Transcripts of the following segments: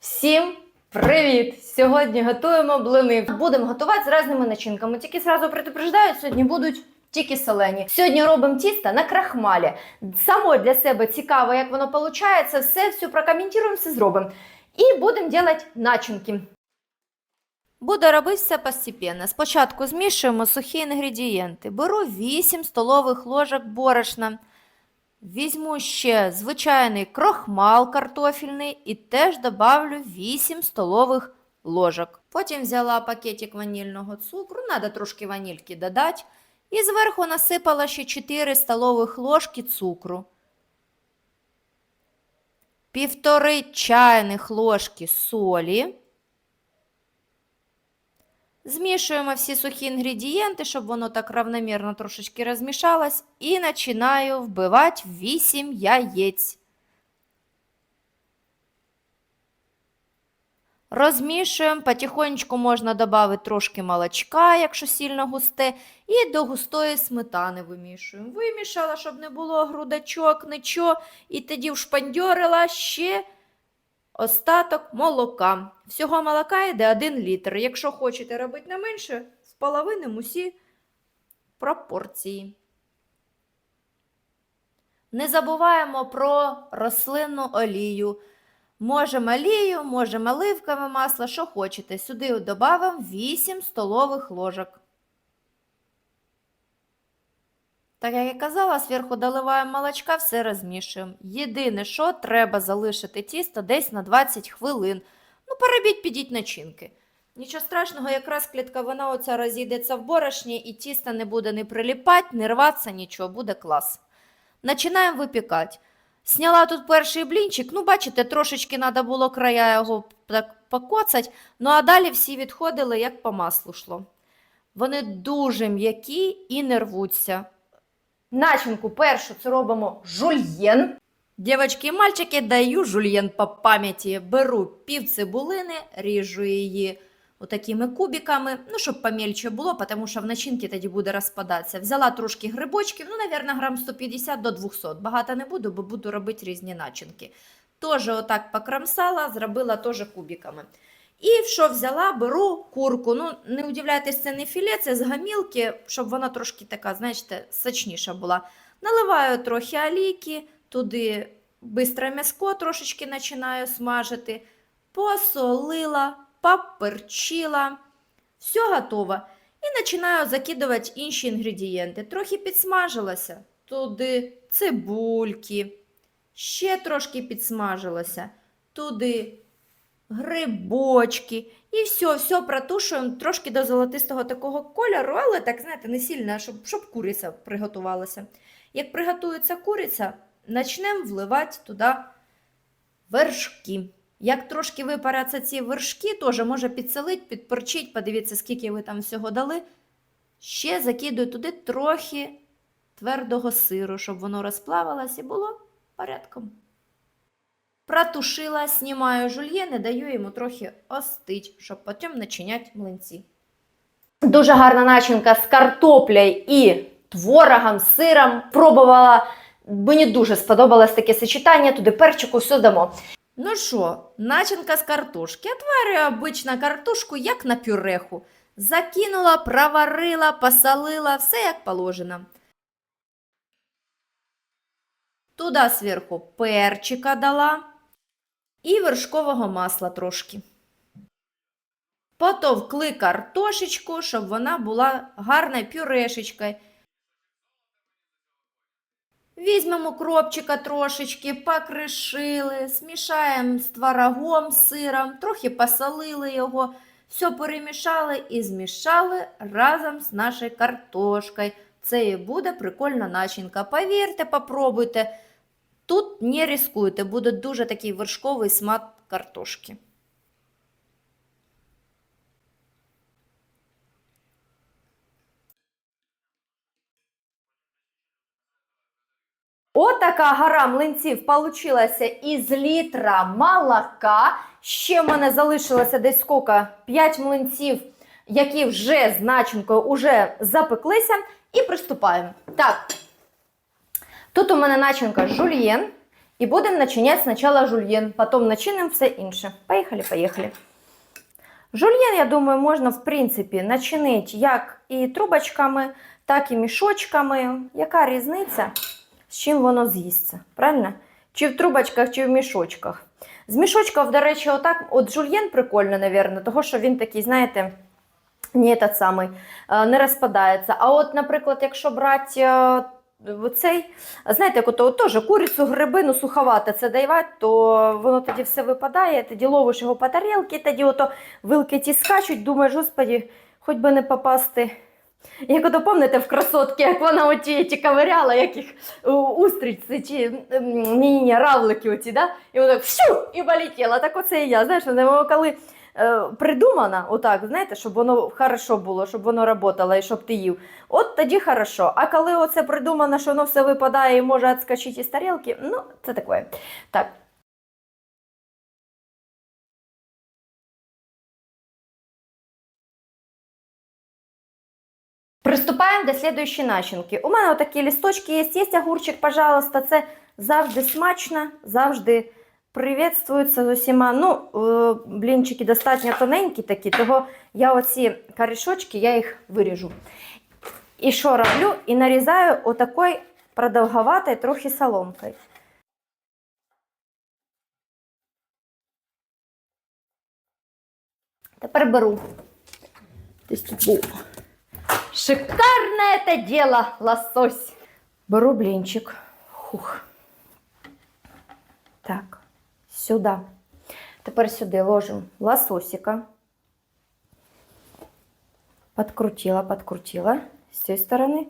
Всім привіт! Сьогодні готуємо блини. Будемо готувати з різними начинками. Тільки зразу предупреждаю, сьогодні будуть тільки солені. Сьогодні робимо тісто на крахмалі. Само для себе цікаво, як воно виходить. Все, все прокоментуємо, все зробимо. І будемо робити начинки. Буду робити все постепенно. Спочатку змішуємо сухі інгредієнти. Беру 8 столових ложок борошна. Візьму ще звичайний крохмал картофельний і теж добавлю 8 столових ложок. Потім взяла пакетик ванільного цукру, треба трошки ванільки додати. І зверху насипала ще 4 столових ложки цукру. Півтори чайних ложки солі. Змішуємо всі сухі інгредієнти, щоб воно так равномірно трошечки розмішалось. І починаю вбивати 8 яєць. Розмішуємо, потихонечку можна додати трошки молочка, якщо сильно густе, і до густої сметани вимішуємо. Вимішала, щоб не було грудачок, нічого, і тоді вшпандьорила ще остаток молока. Всього молока йде 1 літр. Якщо хочете робити не менше, в половину усі пропорції. Не забуваємо про рослинну олію. Можемо олію, можемо оливкове масло, що хочете. Сюди додамо 8 столових ложок. Так як я казала, зверху доливаємо молочка, все розмішуємо. Єдине, що треба залишити тісто десь на 20 хвилин. Ну, перебіть, підіть начинки. Нічого страшного, якраз клітковина оця розійдеться в борошні, і тісто не буде не приліпати, не рватися, нічого, буде клас. Починаємо випікати. Сняла тут перший блінчик, ну, бачите, трошечки треба було края його так покоцати, ну а далі всі відходили, як по маслу йшло. Вони дуже м'які і не рвуться. Начинку першу це робимо жульєн. Дівчатки і мальчики, даю жульєн по пам'яті. Беру пів цибулини, ріжу її отакими кубиками, ну, щоб помельче було, тому що в начинці тоді буде розпадатися. Взяла трошки грибочків, ну, мабуть, грам 150 до 200. Багато не буду, бо буду робити різні начинки. Теж отак покромсала, зробила теж кубиками. І що взяла, беру курку. Ну, не удивляйтесь, це не філе, це з гамілки, щоб вона трошки така, знаєте, сочніша була. Наливаю трохи олійки, туди бистре м'яско трошечки починаю смажити, посолила, поперчила, все готово. І починаю закидувати інші інгредієнти. Трохи підсмажилася, туди цибульки, ще трошки підсмажилася, туди грибочки. І все, все протушуємо трошки до золотистого такого кольору, але так, знаєте, не сильно, щоб, щоб куриця приготувалася. Як приготується куриця, почнемо вливати туди вершки. Як трошки випаряться ці вершки, теж може підсолити, підперчить, подивіться, скільки ви там всього дали. Ще закидую туди трохи твердого сиру, щоб воно розплавилось і було порядком. Протушила, знімаю жульєн і даю йому трохи остить, щоб потім начиняти млинці. Дуже гарна начинка з картоплею і творогом, сиром. Пробувала, мені дуже сподобалось таке сочетання, туди перчику все дамо. Ну що, начинка з картошки. Отварюю обично картошку, як на пюреху. Закинула, проварила, посолила, все як положено. Туди зверху перчика дала і вершкового масла трошки. Потовкли картошечку, щоб вона була гарною пюрешечкою. Візьмемо кропчика трошечки, покришили, змішаємо з творогом, з сиром, трохи посолили його, все перемішали і змішали разом з нашою картошкою. Це і буде прикольна начинка. Повірте, попробуйте. Тут не рискуйте, буде дуже такий вершковий смак картошки. Отака гора млинців получилася із літра молока. Ще в мене залишилося десь скільки? 5 млинців, які вже з начинкою уже запеклися. І приступаємо. Так, тут у мене начинка жульєн. І будемо начиняти спочатку жульєн, потім начинимо все інше. Поїхали, поїхали. Жульєн, я думаю, можна, в принципі, начинити як і трубочками, так і мішочками. Яка різниця, з чим воно з'їсться? Правильно? Чи в трубочках, чи в мішочках. З мішочків, до речі, отак, от жульєн прикольно, мабуть, того, що він такий, знаєте, не самий, е, не розпадається. А от, наприклад, якщо брати е, цей, знаєте, як ото теж курицю, грибину суховате це давати, то воно тоді все випадає, тоді ловиш його по тарілці, тоді ото вилки ті скачуть, думаєш, господі, хоч би не попасти. Як ото пам'ятаєте в красотки, як вона оті ті ковиряла, як їх у, устриці, чи ні, ні, равлики оті, да? і вона всю і полетіла. Так оце і я. Знаєш, коли е, придумана, отак, знаєте, щоб воно хорошо було, щоб воно працювало і щоб ти їв. От тоді хорошо. А коли оце придумано, що воно все випадає і може відскочити із тарілки, ну, це таке. Так. Приступаємо до слідуючої начинки. У мене отакі лісточки є. Є огурчик, пожалуйста, це завжди смачно, завжди Привітствуються з усіма. Ну, е, блінчики достатньо тоненькі такі, того я оці корішочки, я їх виріжу. І що роблю? І нарізаю отакою продовговатою трохи соломкою. Тепер беру. Шикарне це діло, лосось. Беру блінчик. Хух. Так, сюди. Тепер сюди ложимо лососика. Подкрутила, подкрутила з цієї сторони.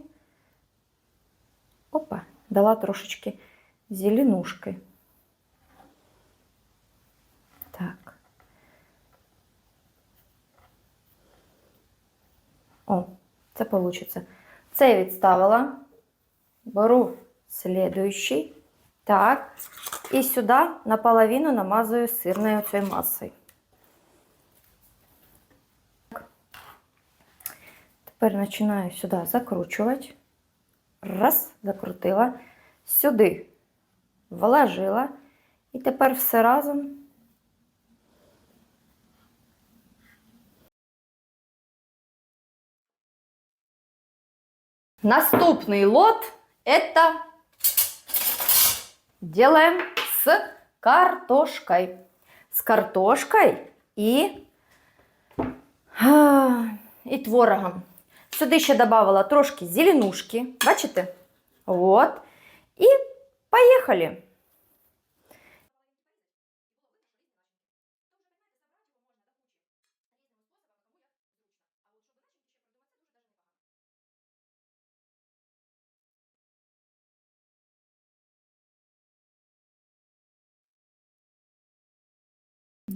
Опа, дала трошечки зеленушки. Так. О, це вийде. Це я відставила. Беру слідуючий. Так. І сюди наполовину намазую сирною цією масою. Тепер починаю сюди закручувати. Раз, закрутила. Сюди вложила. І тепер все разом. Наступний лот это делаем с картошкой. С картошкой і, а, і творогом. Сюди ще додавала трошки зеленушки. Бачите? От. І поїхали.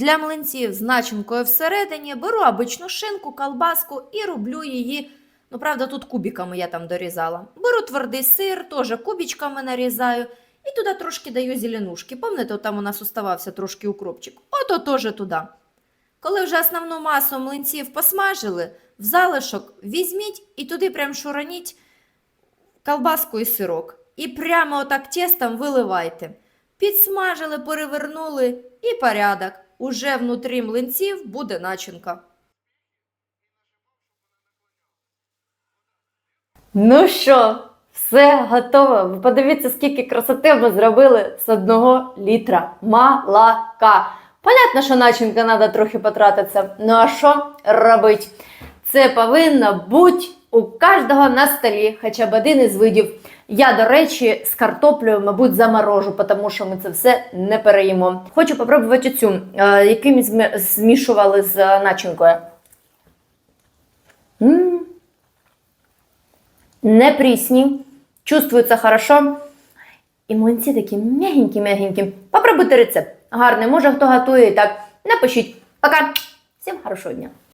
Для млинців з начинкою всередині беру обичну шинку, колбаску і роблю її. Ну, правда, тут кубиками я там дорізала. Беру твердий сир, теж кубичками нарізаю і туди трошки даю зеленушки. Пам'ятаєте, там у нас оставався трошки укропчик. Ото теж туди. Коли вже основну масу млинців посмажили, в залишок візьміть і туди прям шураніть колбаску і сирок. І прямо отак тестом виливайте. Підсмажили, перевернули і порядок. Уже внутрі млинців буде начинка. Ну що, все готово. Ви подивіться, скільки красоти ми зробили з одного літра молока. Понятно, що начинка треба трохи потратитися. Ну а що робити? Це повинно бути у кожного на столі хоча б один із видів. Я, до речі, з картоплею, мабуть, заморожу, тому що ми це все не переїмо. Хочу попробувати цю, е, яку ми змішували з е, начинкою. М. Не прісні, чувствується хорошо. І млинці такі м'ягенькі-м'ягенькі. Попробуйте рецепт. Гарний, може хто готує і так. Напишіть. Пока. Всім хорошого дня.